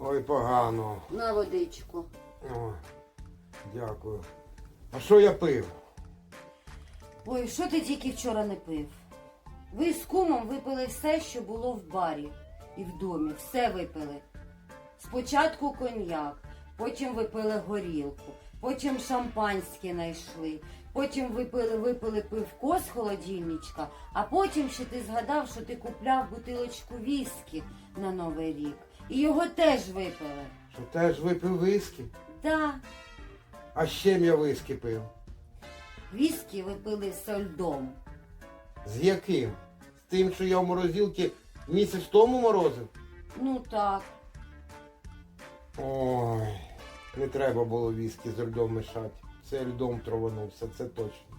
Ой, погано. На водичку. О, дякую. А що я пив? Ой, що ти тільки вчора не пив? Ви з кумом випили все, що було в барі і в домі. Все випили. Спочатку коньяк, потім випили горілку, потім шампанське знайшли, потім випили, випили пивко з холодильничка, а потім ще ти згадав, що ти купляв бутилочку віскі на Новий рік. І його теж випили. Що теж випив виски? Так, А з чим я виски пив? віскі випили з льдом. З яким? З тим, що я в морозилці місяць тому морозив? Ну так. Ой, не треба було віскі з льдом мішати. Це льдом траванувся, це точно.